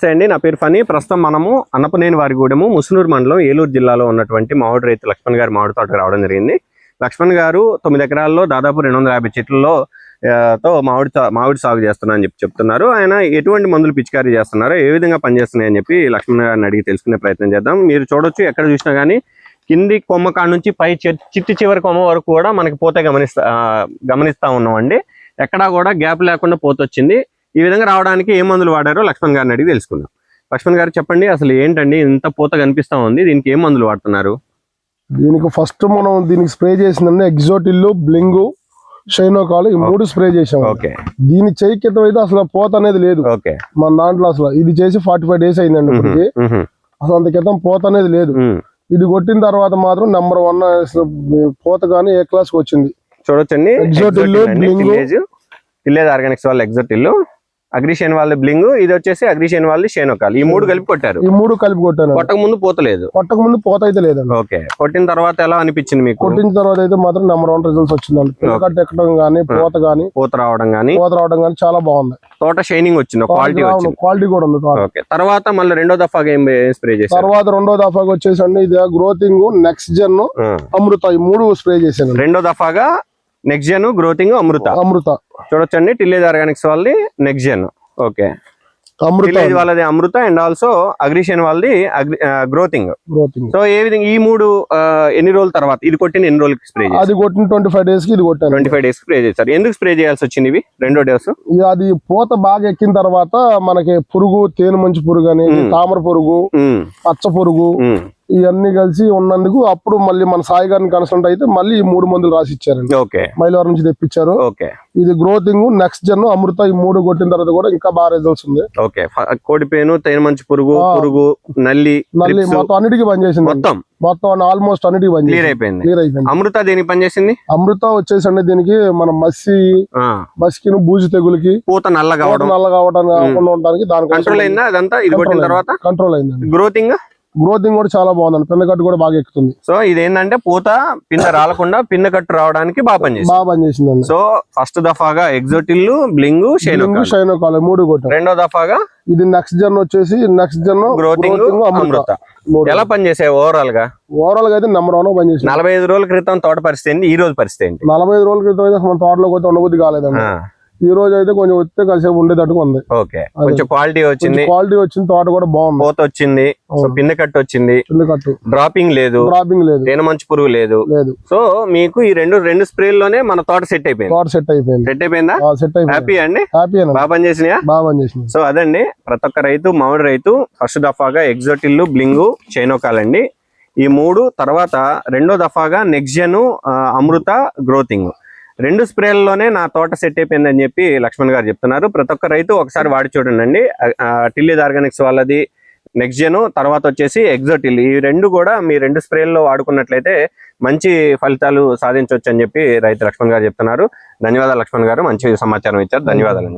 నమస్తే అండి. నా పేరు ఫనీ ప్రస్తుతం మనము అన్నపనేని వారిగూడెము ముసునూరు మండలం ఏలూరు జిల్లాలో ఉన్నటువంటి మామిడి రైతు లక్ష్మణ్ గారి మామిడి తోటకు రావడం జరిగింది. లక్ష్మణ్ గారు తొమ్మిది ఎకరాల్లో దాదాపు రెండు వందల యాభై చెట్లలో తో మామిడి మామిడి సాగు చేస్తున్నా అని చెప్పి చెప్తున్నారు. ఆయన ఎటువంటి మందులు పిచికారీ చేస్తున్నారు ఏ విధంగా పనిచేస్తున్నాయి అని చెప్పి లక్ష్మణ్ గారిని అడిగి తెలుసుకునే ప్రయత్నం చేద్దాం. మీరు చూడొచ్చు ఎక్కడ చూసినా కానీ కింది కొమ్మ కాడ నుంచి పై చిట్టి చివరి కొమ్మ వరకు కూడా మనకి పోతే గమనిస్తా గమనిస్తా ఉన్నామండి. ఎక్కడా కూడా గ్యాప్ లేకుండా పోతొచ్చింది. ఈ విధంగా రావడానికి ఏ మందులు వాడారో లక్ష్మణ్ గారిని అడిగి తెలుసుకుందాం. లక్ష్మణ్ గారు చెప్పండి అసలు ఏంటండి ఇంత పూత కనిపిస్తా ఉంది దీనికి ఏ మందులు వాడుతున్నారు? దీనికి ఫస్ట్ మనం దీనికి స్ప్రే చేసిందండి ఎగ్జోటిల్లు బ్లింగు షైనోకాల్ ఈ మూడు స్ప్రే చేసాం ఓకే. దీని చేయి కింద అయితే అసలు పోత అనేది లేదు. ఓకే. మన దాంట్లో అసలు ఇది చేసి ఫార్టీ ఫైవ్ డేస్ అయిందండి ఇప్పటికి. అసలు అంత క్రితం పోత అనేది లేదు. ఇది కొట్టిన తర్వాత మాత్రం నెంబర్ వన్ పోత కానీ ఏ క్లాస్కి వచ్చింది. చూడొచ్చండి. bling. విలేజ్ ఆర్గానిక్స్ వాళ్ళ ఎగ్జోట్ ఇల్లు అగ్రిషియన్ వాళ్ళ బ్లింగ్ ఇది వచ్చేసి అగ్రిషియన్ వాళ్ళది షేనోకాల్ ఈ మూడు కలిపి కొట్టారు. ఈ మూడు కలిపి కొట్టాను కొట్టక ముందు పోతలేదు. కొట్టక ముందు పోత అయితే లేదండి. ఓకే. కొట్టిన తర్వాత ఎలా అనిపించింది మీకు? కొట్టిన తర్వాత అయితే మాత్రం నెంబర్ వన్ రిజల్ట్స్ వచ్చిందండి. పిల్లకట్ట ఎక్కడం కానీ పోత కానీ పూత రావడం గానీ. పోత రావడం కానీ చాలా బాగుంది. తోట షైనింగ్ వచ్చింది. క్వాలిటీ వచ్చింది. క్వాలిటీ కూడా ఉంది. ఓకే. తర్వాత మళ్ళీ రెండో దఫాగా ఏం స్ప్రే చేశారు? తర్వాత రెండో దఫాకి వచ్చేసండి. ఇది గ్రోతింగ్ నెక్స్ట్ జెన్. అమృత ఈ మూడు స్ప్రే చేశాను రెండో దఫాగా నెక్స్ట్ జెన్ గ్రోతింగ్ అమృత అమృత చూడొచ్చండి టిల్లేజ్ ఆర్గానిక్స్ వాళ్ళది next gen okay Amrita village వాళ్ళది అమృత అండ్ ఆల్సో అగ్రిషన్ వాళ్ళది గ్రోతింగ్ సో ఏ విధంగా ఈ మూడు ఆ, ఎన్ని రోజుల తర్వాత ఇది కొట్టిన ఎన్ని రోజులకి స్ప్రే అది కొట్టిన ట్వంటీ ఫైవ్ డేస్కి ఇది కొట్టాను ట్వంటీ ఫైవ్ డేస్ స్ప్రే చేశారు. ఎందుకు స్ప్రే చేయాల్సి వచ్చింది ఇవి? రెండో డోస్ ఇది అది పూత బాగా ఎక్కిన తర్వాత మనకి పురుగు తేనె మంచి పురుగు అని తామర పురుగు పచ్చ పురుగు ఇవన్నీ కలిసి ఉన్నందుకు అప్పుడు మళ్ళీ మన సాయి గారిని కన్సల్ట్ అయితే మళ్ళీ ఈ మూడు మందులు రాసి ఇచ్చారండి ఓకే. మైలవరం నుంచి తెప్పించారు. ఓకే. ఇది గ్రోతింగ్ నెక్స్ట్ జన్ అమృత ఈ మూడు కొట్టిన తర్వాత కూడా ఇంకా బాగా రిజల్ట్స్ ఉంది. ఓకే. కోడిపేను తేనె మంచి పురుగు. పురుగు నల్లి trips, మొత్తం అన్నిటికీ పనిచేసింది. మొత్తం? మొత్తం ఆల్మోస్ట్ అన్నిటికీ క్లియర్ పనిచేసింది అయిపోయింది. క్లియర్ అయిపోయింది. అమృత దేనికి పనిచేసింది? అమృత వచ్చేసండి దీనికి మన మసి ఆ, మసికిను బూజు తెగులకి. పూత నల్ల కావడం నల్ల కావడానికి కాకుండా ఉండడానికి దానికోసం కంట్రోల్ అయిందా అదంతా? ఇది కొట్టిన తర్వాత? కంట్రోల్ అయిందండి. గ్రోతింగ్ గ్రోతింగ్ కూడా చాలా బాగుందండి. పిన్నకట్టు కూడా బాగా ఎక్కుతుంది. సో ఇదేంటంటే పూత పింద రాలకుండా పింద కట్టు రావడానికి బాగా పనిచేసింది. బాగా పనిచేసిందండి. సో ఫస్ట్ దఫాగా ఎగ్జోటిల్లు బ్లింగు షేను షైన్ కాలే మూడు కొట్టాం. రెండో దఫాగా ఇది నెక్స్ట్ జన్ వచ్చేసి నెక్స్ట్ జన్ గ్రోతింగ్ అమృత. ఎలా పనిచేసాయి ఓవరాల్గా? ఓవరాల్గా అయితే నెంబర్ వన్ పనిచేసింది. నలభై ఐదు రోజుల క్రితం తోట పరిస్థితి ఈ రోజు పరిస్థితి నలభై ఐదు రోజుల క్రితం అయితే మన తోటలోకి అయితే ఉండబుద్ధి కాలేదండి. ఈ రోజు అయితే కొంచెం వస్తే కాసేపు ఉండేటట్టుగా ఉంది. ఓకే. కొంచెం క్వాలిటీ వచ్చింది. క్వాలిటీ వచ్చింది తోట కూడా బాగుంది. పూత వచ్చింది. పిందె కట్టు వచ్చింది. కట్టు. డ్రాపింగ్ లేదు. డ్రాపింగ్ లేదు. తేనె మంచు పురుగు లేదు. లేదు. సో మీకు ఈ రెండు రెండు స్ప్రేల్లోనే మన తోట సెట్ అయిపోయింది. తోట సెట్ అయిపోయింది. సెట్ అయిపోయిందా? సెట్ అయిపోయింది. హ్యాపీ అండి? హ్యాపీ అండి బాగా పనిచేసినాయా బాగా పనిచేసింది సో అదండి. ప్రతి ఒక్క రైతు మామిడి రైతు ఫస్ట్ దఫాగా ఎగ్జోటిల్లు బ్లింగు చైనోకాల్ అండి ఈ మూడు తర్వాత రెండో దఫాగా నెక్జను అమృత గ్రోతింగ్ రెండు స్ప్రేలలోనే నా తోట సెట్ అయిపోయిందని చెప్పి లక్ష్మణ్ గారు చెప్తున్నారు. ప్రతి ఒక్క రైతు ఒకసారి వాడి చూడండి టిల్లీజ్ ఆర్గానిక్స్ వాళ్ళది నెక్జను తర్వాత వచ్చేసి ఎగ్జోటిల్ ఈ రెండు కూడా మీ రెండు స్ప్రేల్లో వాడుకున్నట్లయితే మంచి ఫలితాలు సాధించవచ్చు అని చెప్పి రైతు లక్ష్మణ్ గారు చెప్తున్నారు. ధన్యవాదాలు లక్ష్మణ్ గారు. మంచి సమాచారం ఇచ్చారు. ధన్యవాదాలండి.